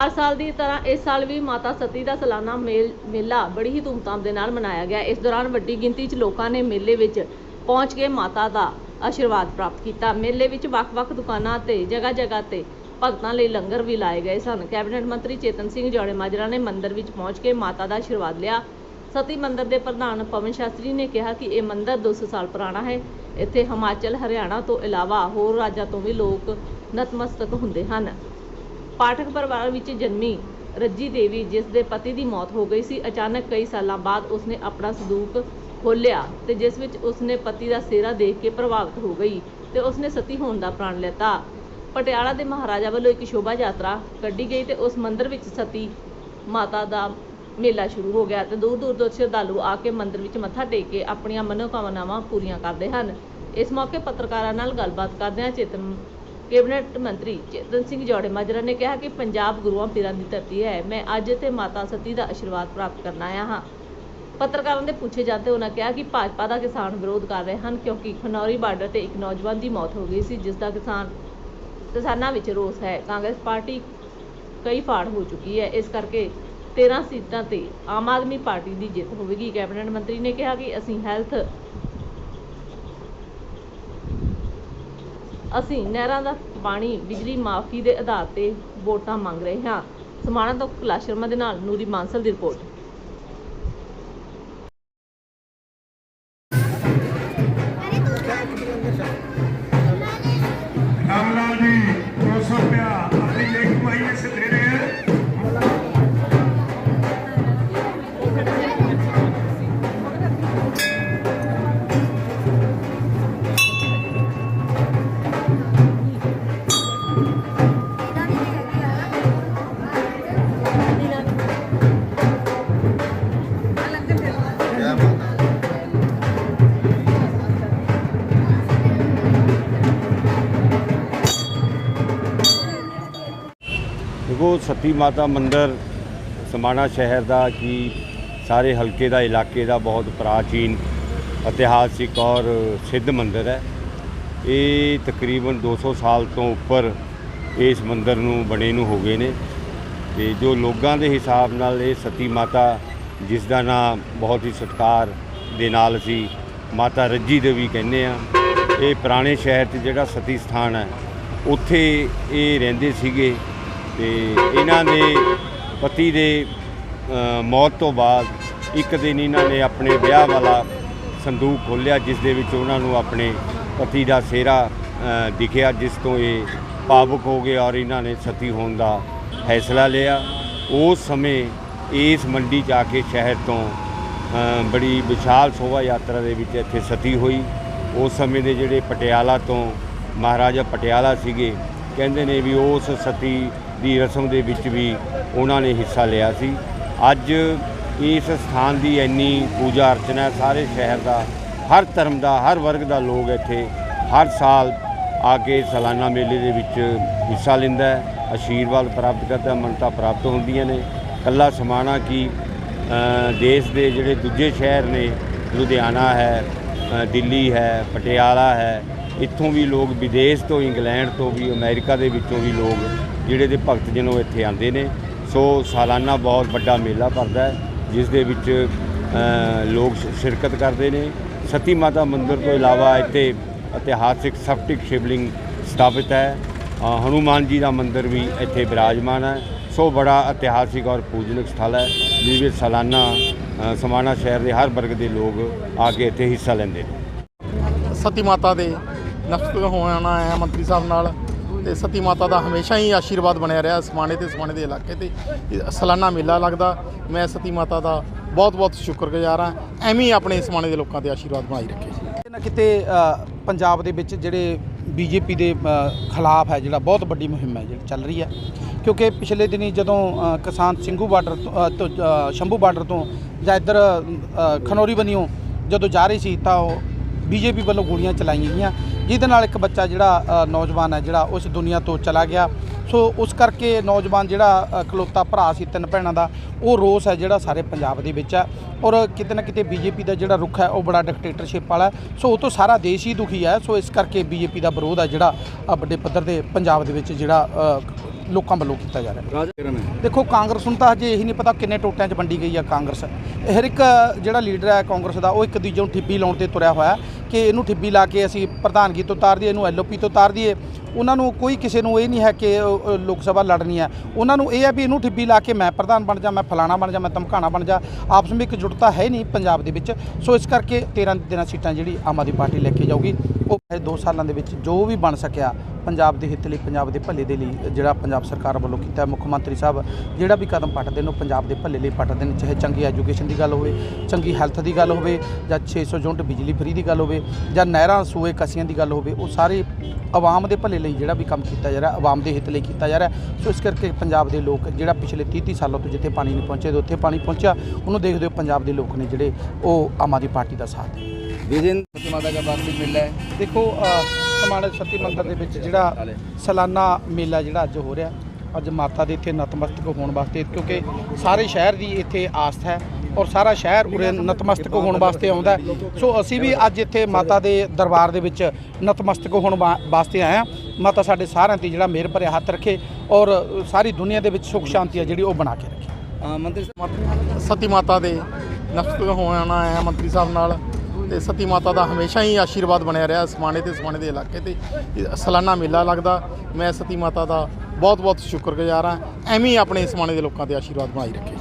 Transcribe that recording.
ਹਰ ਸਾਲ ਦੀ ਤਰ੍ਹਾਂ ਇਸ ਸਾਲ ਵੀ ਮਾਤਾ ਸਤੀ ਦਾ ਸਾਲਾਨਾ ਮੇਲ ਮੇਲਾ ਬੜੀ ਹੀ ਧੂਮਧਾਮ ਦੇ ਨਾਲ ਮਨਾਇਆ ਗਿਆ। ਇਸ ਦੌਰਾਨ ਵੱਡੀ ਗਿਣਤੀ 'ਚ ਲੋਕਾਂ ਨੇ ਮੇਲੇ ਵਿੱਚ ਪਹੁੰਚ ਕੇ ਮਾਤਾ ਦਾ ਆਸ਼ੀਰਵਾਦ ਪ੍ਰਾਪਤ ਕੀਤਾ। ਮੇਲੇ ਵਿੱਚ ਵੱਖ-ਵੱਖ ਦੁਕਾਨਾਂ ਤੇ, ਜਗ੍ਹਾ-ਜਗ੍ਹਾ ਤੇ ਭਗਤਾਂ ਲਈ ਲੰਗਰ ਵੀ ਲਾਏ ਗਏ ਸਨ। ਕੈਬਨਿਟ ਮੰਤਰੀ ਚੇਤਨ ਸਿੰਘ ਜੌੜੇ ਮਾਜਰਾ ਨੇ ਮੰਦਿਰ ਵਿੱਚ ਪਹੁੰਚ ਕੇ ਮਾਤਾ ਦਾ ਆਸ਼ੀਰਵਾਦ ਲਿਆ। ਸਤੀ ਮੰਦਿਰ ਦੇ ਪ੍ਰਧਾਨ ਪਵਨ ਸ਼ਾਸਤਰੀ ਨੇ ਕਿਹਾ ਕਿ ਇਹ ਮੰਦਿਰ 200 ਸਾਲ ਪੁਰਾਣਾ ਹੈ। ਇੱਥੇ ਹਿਮਾਚਲ, ਹਰਿਆਣਾ ਤੋਂ ਇਲਾਵਾ ਹੋਰ ਰਾਜਾਂ ਤੋਂ ਵੀ ਲੋਕ ਨਤਮਸਤਕ ਹੁੰਦੇ ਹਨ। ਪਾਠਕ ਪਰਿਵਾਰ ਵਿੱਚ ਜਨਮੀ ਰੱਜੀ ਦੇਵੀ, ਜਿਸ ਦੇ ਪਤੀ ਦੀ ਮੌਤ ਹੋ ਗਈ ਸੀ, ਅਚਾਨਕ ਕਈ ਸਾਲਾਂ ਬਾਅਦ ਉਸਨੇ ਆਪਣਾ ਸੰਦੂਕ ਖੋਲ੍ਹਿਆ ਤੇ ਜਿਸ ਵਿੱਚ ਉਸਨੇ ਪਤੀ ਦਾ ਸਿਹਰਾ ਦੇਖ ਕੇ ਪ੍ਰਭਾਵਿਤ ਹੋ ਗਈ ਤੇ ਉਸਨੇ ਸਤੀ ਹੋਣ ਦਾ ਪ੍ਰਣ ਲੈਤਾ। ਪਟਿਆਲਾ ਦੇ ਮਹਾਰਾਜਾ ਵੱਲੋਂ ਇੱਕ ਸ਼ੋਭਾ ਯਾਤਰਾ ਕੱਢੀ ਗਈ ਤੇ ਉਸ ਮੰਦਿਰ ਵਿੱਚ ਸਤੀ ਮਾਤਾ ਦਾ ਮੇਲਾ ਸ਼ੁਰੂ ਹੋ ਗਿਆ ਤੇ ਦੂਰ ਦੂਰ ਤੋਂ ਸ਼ਰਧਾਲੂ ਆ ਕੇ ਮੰਦਿਰ ਵਿੱਚ ਮੱਥਾ ਟੇਕ ਕੇ ਆਪਣੀਆਂ ਮਨੋਕਾਮਨਾਵਾਂ ਪੂਰੀਆਂ ਕਰਦੇ ਹਨ। ਇਸ ਮੌਕੇ ਪੱਤਰਕਾਰਾਂ ਨਾਲ ਗੱਲਬਾਤ ਕਰਦਿਆਂ ਚੇਤਨ ਕੈਬਨਿਟ ਮੰਤਰੀ ਚੇਤਨ ਸਿੰਘ ਜੌੜੇ ਮਾਜਰਾ ਨੇ ਕਿਹਾ ਕਿ ਪੰਜਾਬ ਗੁਰੂਆਂ ਪੀਰਾਂ ਦੀ ਧਰਤੀ ਹੈ, ਮੈਂ ਅੱਜ ਇੱਥੇ ਮਾਤਾ ਸਤੀ ਦਾ ਆਸ਼ੀਰਵਾਦ ਪ੍ਰਾਪਤ ਕਰਨ ਆਇਆ ਹਾਂ। ਪੱਤਰਕਾਰਾਂ ਦੇ ਪੁੱਛੇ ਜਾਂਦੇ ਉਹਨਾਂ ਕਿਹਾ ਕਿ ਭਾਜਪਾ ਦਾ ਕਿਸਾਨ ਵਿਰੋਧ ਕਰ ਰਹੇ ਹਨ, ਕਿਉਂਕਿ ਖਨੌਰੀ ਬਾਰਡਰ ਤੇ ਇੱਕ ਨੌਜਵਾਨ ਦੀ ਮੌਤ ਹੋ ਗਈ ਸੀ, ਜਿਸ ਦਾ ਕਿਸਾਨ ਕਿਸਾਨਾਂ ਵਿੱਚ ਰੋਸ ਹੈ। ਕਾਂਗਰਸ ਪਾਰਟੀ ਕਈ ਫਾੜ ਹੋ ਚੁੱਕੀ ਹੈ। ਇਸ ਕਰਕੇ 13 ਸੀਟਾਂ ਤੇ ਆਮ ਆਦਮੀ ਪਾਰਟੀ ਦੀ ਜਿੱਤ ਹੋਵੇਗੀ। ਕੈਬਨਿਟ ਮੰਤਰੀ ਨੇ ਕਿਹਾ ਕਿ ਅਸੀਂ ਹੈਲਥ ਅਸੀਂ ਨਹਿਰਾਂ ਦਾ ਪਾਣੀ, ਬਿਜਲੀ ਮਾਫੀ ਦੇ ਆਧਾਰ ਤੇ ਵੋਟਾਂ ਮੰਗ ਰਹੇ ਹਾਂ। ਸਮਾਣਾ ਤੋਂ ਕਲਾਸ਼ ਸ਼ਰਮਾ ਦੇ ਨਾਲ ਨੂਰੀ ਮਾਨਸਲ ਦੀ ਰਿਪੋਰਟ। ਸਤੀ ਮਾਤਾ ਮੰਦਿਰ ਸਮਾਣਾ ਸ਼ਹਿਰ ਦਾ ਕੀ ਸਾਰੇ ਹਲਕੇ ਦਾ, ਇਲਾਕੇ ਦਾ ਬਹੁਤ ਪ੍ਰਾਚੀਨ ਇਤਿਹਾਸਿਕ ਔਰ ਸਿੱਧ ਮੰਦਿਰ ਹੈ। ਇਹ ਤਕਰੀਬਨ 200 ਸਾਲ ਤੋਂ ਉੱਪਰ ਇਸ ਮੰਦਿਰ ਨੂੰ ਬਣੇ ਨੂੰ ਹੋ ਗਏ ਨੇ ਤੇ ਜੋ ਲੋਕਾਂ ਦੇ ਹਿਸਾਬ ਨਾਲ ਇਹ ਸਤੀ ਮਾਤਾ, ਜਿਸ ਦਾ ਨਾਮ ਬਹੁਤ ਹੀ ਸਤਿਕਾਰ ਦੇ ਨਾਲ ਅਸੀਂ ਮਾਤਾ ਰੱਜੀ ਦੇਵੀ ਕਹਿੰਦੇ ਆ ਇਹ ਪੁਰਾਣੇ ਸ਼ਹਿਰ 'ਚ ਜਿਹੜਾ ਸਤੀ ਸਥਾਨ ਹੈ, ਉੱਥੇ ਇਹ ਰਹਿੰਦੇ ਸੀਗੇ ਤੇ ਇਹਨਾਂ ਦੇ ਪਤੀ ਦੇ ਮੌਤ ਤੋਂ ਬਾਅਦ ਇੱਕ ਦਿਨ ਇਹਨਾਂ ਨੇ ਆਪਣੇ ਵਿਆਹ ਵਾਲਾ ਸੰਦੂਕ ਖੋਲ੍ਹਿਆ, ਜਿਸ ਦੇ ਵਿੱਚ ਉਹਨਾਂ ਨੂੰ ਆਪਣੇ ਪਤੀ ਦਾ ਸਿਹਰਾ ਦਿਖਿਆ, ਜਿਸ ਤੋਂ ਇਹ ਭਾਵੁਕ ਹੋ ਗਏ ਔਰ ਇਹਨਾਂ ਨੇ ਸਤੀ ਹੋਣ ਦਾ ਫੈਸਲਾ ਲਿਆ। ਉਸ ਸਮੇਂ ਇਸ ਮੰਡੀ 'ਚ ਆ ਕੇ ਸ਼ਹਿਰ ਤੋਂ ਬੜੀ ਵਿਸ਼ਾਲ ਸ਼ੋਭਾ ਯਾਤਰਾ ਦੇ ਵਿੱਚ ਇੱਥੇ ਸਤੀ ਹੋਈ। ਉਸ ਸਮੇਂ ਦੇ ਜਿਹੜੇ ਪਟਿਆਲਾ ਤੋਂ ਮਹਾਰਾਜਾ ਪਟਿਆਲਾ ਸੀਗੇ, ਕਹਿੰਦੇ ਨੇ ਵੀ ਉਸ ਸਤੀ ਦੀ ਰਸਮ ਦੇ ਵਿੱਚ ਵੀ ਉਹਨਾਂ ਨੇ ਹਿੱਸਾ ਲਿਆ ਸੀ। ਅੱਜ ਇਸ ਸਥਾਨ ਦੀ ਇੰਨੀ ਪੂਜਾ ਅਰਚਨਾ ਸਾਰੇ ਸ਼ਹਿਰ ਦਾ ਹਰ ਧਰਮ ਦਾ ਹਰ ਵਰਗ ਦਾ ਲੋਕ ਇੱਥੇ ਹਰ ਸਾਲ ਆ ਕੇ ਸਾਲਾਨਾ ਮੇਲੇ ਦੇ ਵਿੱਚ ਹਿੱਸਾ ਲੈਂਦਾ ਹੈ। ਆਸ਼ੀਰਵਾਦ ਪ੍ਰਾਪਤ ਕਰਦਾ ਹੈ, ਮੰਨਤਾਂ ਪ੍ਰਾਪਤ ਹੁੰਦੀਆਂ ਨੇ। ਕੱਲਾ ਸਮਾਣਾ ਕੀ ਦੇਸ਼ ਦੇ ਜਿਹੜੇ ਦੂਜੇ ਸ਼ਹਿਰ ਨੇ ਲੁਧਿਆਣਾ ਹੈ ਦਿੱਲੀ ਹੈ ਪਟਿਆਲਾ ਹੈ ਇੱਥੋਂ ਵੀ ਲੋਕ ਵਿਦੇਸ਼ ਤੋਂ ਇੰਗਲੈਂਡ ਤੋਂ ਵੀ ਅਮਰੀਕਾ ਦੇ ਵਿੱਚੋਂ ਵੀ ਲੋਕ ਜਿਹੜੇ ਦੇ ਭਗਤ ਜਨ ਉਹ ਇੱਥੇ ਆਉਂਦੇ ਨੇ। ਸੋ ਸਾਲਾਨਾ ਬਹੁਤ ਵੱਡਾ ਮੇਲਾ ਭਰਦਾ ਹੈ ਜਿਸ ਦੇ ਵਿੱਚ ਲੋਕ ਸ਼ਿਰਕਤ ਕਰਦੇ ਨੇ। ਸਤੀ ਮਾਤਾ ਮੰਦਿਰ ਤੋਂ ਇਲਾਵਾ ਇੱਥੇ ਇਤਿਹਾਸਿਕ ਸਫਟਿਕ ਸ਼ਿਵਲਿੰਗ ਸਥਾਪਿਤ ਹੈ। ਅ, ਹਨੂਮਾਨ ਜੀ ਦਾ ਮੰਦਿਰ ਵੀ ਇੱਥੇ ਵਿਰਾਜਮਾਨ ਹੈ। ਸੋ ਬੜਾ ਇਤਿਹਾਸਿਕ ਔਰ ਪੂਜਨਿਕ ਸਥਲ ਹੈ ਜਿਸ ਵਿੱਚ ਸਾਲਾਨਾ ਸਮਾਣਾ ਸ਼ਹਿਰ ਦੇ ਹਰ ਵਰਗ ਦੇ ਲੋਕ ਆ ਕੇ ਇੱਥੇ ਹਿੱਸਾ ਲੈਂਦੇ ਨੇ। ਸਤੀ ਮਾਤਾ ਦੇ ਨਖਤ ਹੋਣਾ ਆਇਆ ਮੰਤਰੀ ਸਾਹਿਬ ਨਾਲ ਤੇ ਸਤੀ ਮਾਤਾ ਦਾ ਹਮੇਸ਼ਾ ਹੀ ਆਸ਼ੀਰਵਾਦ ਬਣਿਆ ਰਿਹਾ ਸਮਾਣੇ ਤੇ ਸਮਾਣੇ ਦੇ ਇਲਾਕੇ ਤੇ। ਇਹ ਸਾਲਾਨਾ ਮੇਲਾ ਲੱਗਦਾ। ਮੈਂ ਸਤੀ ਮਾਤਾ ਦਾ ਬਹੁਤ-ਬਹੁਤ ਸ਼ੁਕਰਗੁਜ਼ਾਰ ਹਾਂ। ਐਵੇਂ ਹੀ ਆਪਣੇ ਸਮਾਣੇ ਦੇ ਲੋਕਾਂ ਤੇ ਆਸ਼ੀਰਵਾਦ ਬਣਾਈ ਰੱਖੇ। ਕਿਤੇ ਨਾ ਕਿਤੇ ਪੰਜਾਬ ਦੇ ਵਿੱਚ ਜਿਹੜੇ ਬੀਜੇਪੀ ਦੇ ਖਿਲਾਫ ਹੈ ਜਿਹੜਾ ਬਹੁਤ ਵੱਡੀ ਮੁਹਿੰਮ ਹੈ ਜਿਹੜੀ ਚੱਲ ਰਹੀ ਹੈ। ਕਿਉਂਕਿ ਪਿਛਲੇ ਦਿਨੀ ਜਦੋਂ ਕਿਸਾਨ ਸਿੰਘੂ ਬਾਰਡਰ ਤੋਂ ਸ਼ੰਭੂ ਬਾਰਡਰ ਤੋਂ ਜਾਂ ਇੱਧਰ ਖਨੌਰੀ ਬਨੀਓ ਜਦੋਂ ਜਾ ਰਹੀ ਸੀ ਤਾਂ ਉਹ ਬੀਜੇਪੀ ਵੱਲੋਂ ਗੋਲੀਆਂ ਚਲਾਈਆਂ ਗਈਆਂ। ਜਿਹਦੇ ਨਾਲ ਇੱਕ ਬੱਚਾ ਜਿਹੜਾ ਨੌਜਵਾਨ ਹੈ ਜਿਹੜਾ ਉਸ ਦੁਨੀਆ ਤੋਂ ਚਲਾ ਗਿਆ। ਸੋ ਉਸ ਕਰਕੇ ਨੌਜਵਾਨ ਜਿਹੜਾ ਇਕਲੌਤਾ ਭਰਾ ਸੀ ਤਿੰਨ ਭੈਣਾਂ ਦਾ ਉਹ ਰੋਸ ਹੈ ਜਿਹੜਾ ਸਾਰੇ ਪੰਜਾਬ ਦੇ ਵਿੱਚ ਹੈ। ਔਰ ਕਿਤੇ ਨਾ ਕਿਤੇ ਬੀਜੇਪੀ ਦਾ ਜਿਹੜਾ ਰੁਖ ਹੈ ਉਹ ਬੜਾ ਡਿਕਟੇਟਰਸ਼ਿਪ ਵਾਲਾ। ਸੋ ਉਹ ਤੋਂ ਸਾਰਾ ਦੇਸ਼ ਹੀ ਦੁਖੀ ਹੈ। ਸੋ ਇਸ ਕਰਕੇ ਬੀਜੇਪੀ ਦਾ ਵਿਰੋਧ ਹੈ ਜਿਹੜਾ ਵੱਡੇ ਪੱਧਰ ਤੇ ਪੰਜਾਬ ਦੇ ਵਿੱਚ ਜਿਹੜਾ ਲੋਕਾਂ ਵੱਲੋਂ ਕੀਤਾ ਜਾ ਰਿਹਾ ਦੇਖੋ ਕਾਂਗਰਸ ਨੂੰ ਤਾਂ ਹਜੇ ਇਹੀ ਨਹੀਂ ਪਤਾ ਕਿੰਨੇ ਟੋਟਿਆਂ 'ਚ ਵੰਡੀ ਗਈ ਆ ਕਾਂਗਰਸ। ਹਰ ਇੱਕ ਜਿਹੜਾ ਲੀਡਰ ਹੈ ਕਾਂਗਰਸ ਦਾ ਉਹ ਇੱਕ ਦੂਜੇ ਨੂੰ ਠਿੱਬੀ ਲਾਉਣ ਤੇ ਤੁਰਿਆ ਹੋਇਆ ਕਿ ਇਹਨੂੰ ਠਿੱਬੀ ਲਾ ਕੇ ਅਸੀਂ ਪ੍ਰਧਾਨਗੀ ਤੋਂ ਉਤਾਰ ਦਈਏ, ਇਹਨੂੰ ਐਲਓਪੀ ਤੋਂ ਉਤਾਰ ਦਈਏ। ਉਹਨਾਂ ਨੂੰ ਕੋਈ ਕਿਸੇ ਨੂੰ ਇਹ ਨਹੀਂ ਹੈ ਕਿ ਲੋਕ ਸਭਾ ਲੜਨੀ ਹੈ। ਉਹਨਾਂ ਨੂੰ ਇਹ ਹੈ ਵੀ ਇਹਨੂੰ ਠਿੱਬੀ ਲਾ ਕੇ ਮੈਂ ਪ੍ਰਧਾਨ ਬਣ ਜਾ, ਮੈਂ ਫਲਾਣਾ ਬਣ ਜਾ, ਮੈਂ ਧਮਕਾਣਾ ਬਣ ਜਾ। ਆਪਸ ਵਿੱਚ ਇੱਕ ਜੁੜਤਾ ਹੈ ਨਹੀਂ ਪੰਜਾਬ ਦੇ ਵਿੱਚ। ਸੋ ਇਸ ਕਰਕੇ 13 ਦਿਨਾਂ ਸੀਟਾਂ ਜਿਹੜੀ ਆਮ ਆਦਮੀ ਪਾਰਟੀ ਲੈ ਕੇ ਜਾਊਗੀ, ਉਹ 2 ਸਾਲਾਂ ਦੇ ਵਿੱਚ ਜੋ ਵੀ ਬਣ ਸਕਿਆ ਪੰਜਾਬ ਦੇ ਹਿੱਤ ਲਈ, ਪੰਜਾਬ ਦੇ ਭਲੇ ਦੇ ਲਈ, ਜਿਹੜਾ ਪੰਜਾਬ ਸਰਕਾਰ ਵੱਲੋਂ ਕੀਤਾ ਮੁੱਖ ਮੰਤਰੀ ਸਾਹਿਬ ਜਿਹੜਾ ਵੀ ਕਦਮ ਪੱਟਦੇ ਨੇ, ਉਹ ਪੰਜਾਬ ਦੇ ਭਲੇ ਲਈ ਪੱਟਦੇ ਨੇ, ਚਾਹੇ ਚੰਗੀ ਐਜੂਕੇਸ਼ਨ ਦੀ ਗੱਲ ਹੋਵੇ, ਚੰਗੀ ਹੈਲਥ ਦੀ ਗੱਲ ਹੋਵੇ, ਜਾਂ 600 ਯੂਨਿਟ ਬਿਜਲੀ ਫਰੀ ਦੀ ਗੱਲ ਹੋਵੇ, ਜਾਂ ਨਹਿਰਾਂ, ਸੂਏ, ਕਸੀਆਂ ਦੀ ਗੱਲ ਹੋਵੇ, ਉਹ ਸਾਰੇ ਆਵਾਮ ਦੇ ਭਲੇ ਲਈ ਜਿਹੜਾ ਵੀ ਕੰਮ ਕੀਤਾ ਜਾ ਰਿਹਾ, ਆਵਾਮ ਦੇ ਹਿੱਤ ਲਈ ਕੀਤਾ ਜਾ ਰਿਹਾ। ਸੋ ਇਸ ਕਰਕੇ ਪੰਜਾਬ ਦੇ ਲੋਕ ਜਿਹੜਾ ਪਿਛਲੇ 30 ਸਾਲਾਂ ਤੋਂ ਜਿੱਥੇ ਪਾਣੀ ਨਹੀਂ ਪਹੁੰਚਿਆ ਤੇ ਉੱਥੇ ਪਾਣੀ ਪਹੁੰਚਿਆ, ਉਹਨੂੰ ਦੇਖਦੇ ਹੋ ਪੰਜਾਬ ਦੇ ਲੋਕ ਨੇ ਜਿਹੜੇ ਉਹ ਆਮ ਆਦਮੀ ਪਾਰਟੀ ਦਾ ਸਾਥ ਦੇ ਵਿਜੇਂਦਰ ਮਾਤਾ ਦਾ ਵਾਰਸ਼ਿਕ ਮੇਲਾ ਹੈ। ਦੇਖੋ ਸਮਾਣਾ ਸ਼ਕਤੀ ਮੰਦਰ ਦੇ ਵਿੱਚ ਜਿਹੜਾ ਸਾਲਾਨਾ ਮੇਲਾ ਜਿਹੜਾ ਅੱਜ ਹੋ ਰਿਹਾ, ਅੱਜ ਮਾਤਾ ਦੇ ਇੱਥੇ ਨਤਮਸਤਕ ਹੋਣ ਵਾਸਤੇ, ਕਿਉਂਕਿ ਸਾਰੇ ਸ਼ਹਿਰ ਦੀ ਇੱਥੇ ਆਸਥ ਹੈ ਔਰ ਸਾਰਾ ਸ਼ਹਿਰ ਉਰੇ ਨਤਮਸਤਕ ਹੋਣ ਵਾਸਤੇ ਆਉਂਦਾ ਸੋ ਅਸੀਂ ਵੀ ਅੱਜ ਇੱਥੇ ਮਾਤਾ ਦੇ ਦਰਬਾਰ ਦੇ ਵਿੱਚ ਨਤਮਸਤਕ ਹੋਣ ਵਾਸਤੇ ਆਏ ਆ ਮਾਤਾ ਸਾਡੇ ਸਾਰਿਆਂ ਤੇ ਜਿਹੜਾ ਮੇਰ ਭਰਿਆ ਹੱਥ ਰੱਖੇ ਔਰ ਸਾਰੀ ਦੁਨੀਆ ਦੇ ਵਿੱਚ ਸੁਖ ਸ਼ਾਂਤੀ ਆ ਜਿਹੜੀ ਉਹ ਬਣਾ ਕੇ ਰੱਖੇ। ਮੰਤਰੀ ਸਤੀ ਮਾਤਾ ਦੇ ਨਫਸ ਹੋਣਾ ਹੈ ਮੰਤਰੀ ਸਾਹਿਬ ਨਾਲ ਤੇ ਸਤੀ ਮਾਤਾ ਦਾ ਹਮੇਸ਼ਾ ਹੀ ਆਸ਼ੀਰਵਾਦ ਬਣਿਆ ਰਿਹਾ ਸਮਾਣੇ ਤੇ ਸਮਾਣੇ ਦੇ ਇਲਾਕੇ ਤੇ। ਸਲਾਨਾ ਮੇਲਾ ਲੱਗਦਾ। ਮੈਂ ਸਤੀ ਮਾਤਾ ਦਾ ਬਹੁਤ ਬਹੁਤ ਸ਼ੁਕਰਗੁਜ਼ਾਰ ਹਾਂ। ਐਵੇਂ ਆਪਣੇ ਸਮਾਣੇ ਦੇ ਲੋਕਾਂ ਤੇ ਆਸ਼ੀਰਵਾਦ ਬਣਾਈ ਰੱਖੇ।